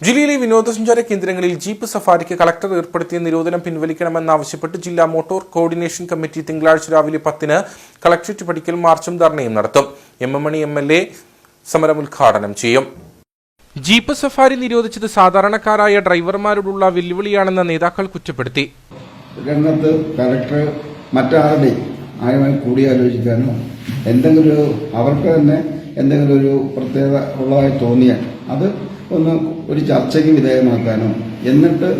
ജില്ലയിലെ വിനോദസഞ്ചാര കേന്ദ്രങ്ങളിൽ ജീപ്പ് സഫാരിക്ക് കളക്ടർ ഏർപ്പെടുത്തിയ നിരോധനം പിൻവലിക്കണമെന്നാവശ്യപ്പെട്ട് ജില്ലാ മോട്ടോർ കോർഡിനേഷൻ കമ്മിറ്റി തിങ്കളാഴ്ച രാവിലെ പത്തിന് കളക്ടറേറ്റ് പടിക്കൽ മാർച്ചും ധർണയും നടത്തും. M M Mani M L A സമരം ഉദ്ഘാടനം ചെയ്യും. ജീപ്പ് സഫാരി നിരോധിച്ചത് സാധാരണക്കാരായ ഡ്രൈവർമാരോടുള്ള വെല്ലുവിളിയാണെന്ന് നേതാക്കൾ കുറ്റപ്പെടുത്തി. രംഗത്ത് കലക്ടർ മറ്റാരുടെയും ആരുമായി കൂടിയാലോചിക്കാനോ എന്തെങ്കിലും അവർക്ക് തന്നെ എന്തെങ്കിലും ഒരു പ്രത്യേകത ഉള്ളതായി തോന്നിയാൽ അത് ഒന്ന് ഒരു ചർച്ചയ്ക്ക് വിധേയമാക്കാനോ എന്നിട്ട്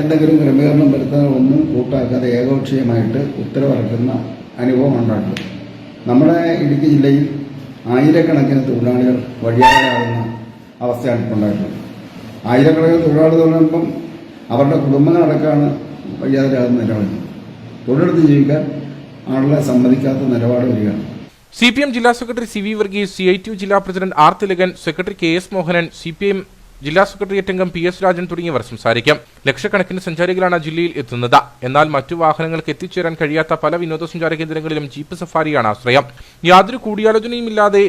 എന്തെങ്കിലും ക്രമീകരണം വരുത്താനോ ഒന്നും കൂട്ടാക്കാതെ ഏകപക്ഷീയമായിട്ട് ഉത്തരവിറക്കുന്ന അനുഭവം ഉണ്ടായിട്ടുണ്ട് നമ്മുടെ ഇടുക്കി ജില്ലയിൽ ആയിരക്കണക്കിന് തൊഴിലാളികൾ വഴിയാറാകുന്ന അവസ്ഥയാണ് ഇപ്പോൾ ഉണ്ടായിട്ടുള്ളത്. ആയിരക്കണക്കിന് തൊഴിലാളി തുടങ്ങുമ്പം അവരുടെ കുടുംബങ്ങളടക്കമാണ് വഴിയാതരാകുന്ന നിലപാട്. തൊഴിലെടുത്ത് ജീവിക്കാൻ ആളുകളെ സമ്മതിക്കാത്ത നിലപാട് വരികയാണ്. സി പി എം ജില്ലാ secretary C V Varghese C I T ജില്ലാ president R Thilakan secretary K S Mohanan C P M ജില്ലാ സെക്രട്ടേറിയറ്റ് അംഗം പി എസ് രാജൻ തുടങ്ങിയവർ സംസാരിക്കും. ലക്ഷക്കണക്കിന് സഞ്ചാരികളാണ് ജില്ലയിൽ എത്തുന്നത്. എന്നാൽ മറ്റു വാഹനങ്ങൾക്ക് എത്തിച്ചേരാൻ കഴിയാത്ത പല വിനോദസഞ്ചാര കേന്ദ്രങ്ങളിലും ജീപ്പ് സഫാരിയാണ് ആശ്രയം. യാതൊരു കൂടിയാലോചനയുമില്ലാതെ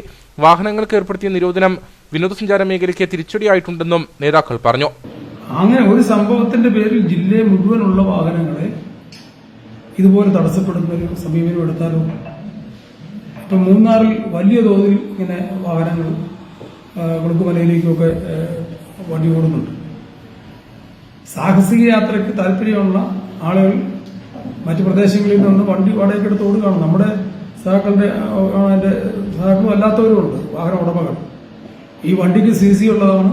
വാഹനങ്ങൾക്ക് ഏർപ്പെടുത്തിയ നിരോധനം വിനോദസഞ്ചാര മേഖലയ്ക്ക് തിരിച്ചടിയായിട്ടുണ്ടെന്നും നേതാക്കൾ പറഞ്ഞു. അങ്ങനെ ഒരു സംഭവത്തിന്റെ പേരിൽ ജില്ലയെ മുഴുവനുള്ള വാഹനങ്ങളെ ഇതുപോലെ തടസ്സപ്പെടുന്ന ഒരു സമീപനം എടുത്താലോ? മൂന്നാറിൽ വലിയ തോതിൽ ഇങ്ങനെ വാഹനങ്ങൾ കുളുക്കുമലയിലേക്കൊക്കെ വണ്ടി ഓടുന്നുണ്ട്. സാഹസിക യാത്രയ്ക്ക് താല്പര്യമുള്ള ആളുകൾ മറ്റു പ്രദേശങ്ങളിൽ നിന്ന് വണ്ടി വാടകയ്ക്ക് എടുത്ത് ഓടുകയാണ്. നമ്മുടെ സഹാക്കളുടെ അതിന്റെ സഹാക്കളും അല്ലാത്തവരുമുണ്ട് വാഹന ഉടമകൾ. ഈ വണ്ടിക്ക് സി സി ഉള്ളതാണ്.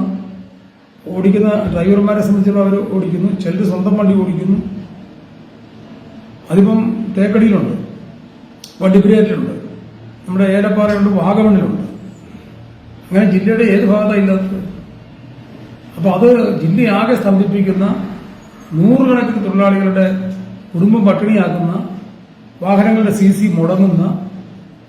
ഓടിക്കുന്ന ഡ്രൈവർമാരെ സംബന്ധിച്ചുള്ള അവർ ഓടിക്കുന്നു ചിലർ സ്വന്തം വണ്ടി ഓടിക്കുന്നു. അതിപ്പം തേക്കടിയിലുണ്ട് വണ്ടിപ്പെരിയാറ്റിലുണ്ട് നമ്മുടെ ഏലപ്പാറയുണ്ട് വാഗമണിലുണ്ട് അങ്ങനെ ജില്ലയുടെ ഏത് ഭാഗത്താണ് ഇല്ലാത്തത്? അപ്പോൾ അത് ജില്ലയാകെ സ്തംഭിപ്പിക്കുന്ന നൂറുകണക്കിന് തൊഴിലാളികളുടെ കുടുംബം പട്ടിണിയാക്കുന്ന വാഹനങ്ങളുടെ സി സി മുടങ്ങുന്ന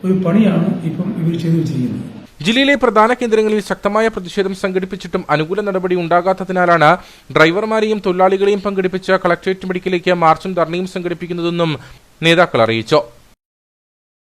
ഒരു പണിയാണ് ഇപ്പം ഇവർ ചെയ്തു വെച്ചിരിക്കുന്നത്. ജില്ലയിലെ പ്രധാന കേന്ദ്രങ്ങളിൽ ശക്തമായ പ്രതിഷേധം സംഘടിപ്പിച്ചിട്ടും അനുകൂല നടപടി ഉണ്ടാകാത്തതിനാലാണ് ഡ്രൈവർമാരെയും തൊഴിലാളികളെയും പങ്കെടുപ്പിച്ച കളക്ടറേറ്റ് മെഡിക്കലേക്ക് മാർച്ചും ധർണയും സംഘടിപ്പിക്കുന്നതെന്നും നേതാക്കൾ അറിയിച്ചു.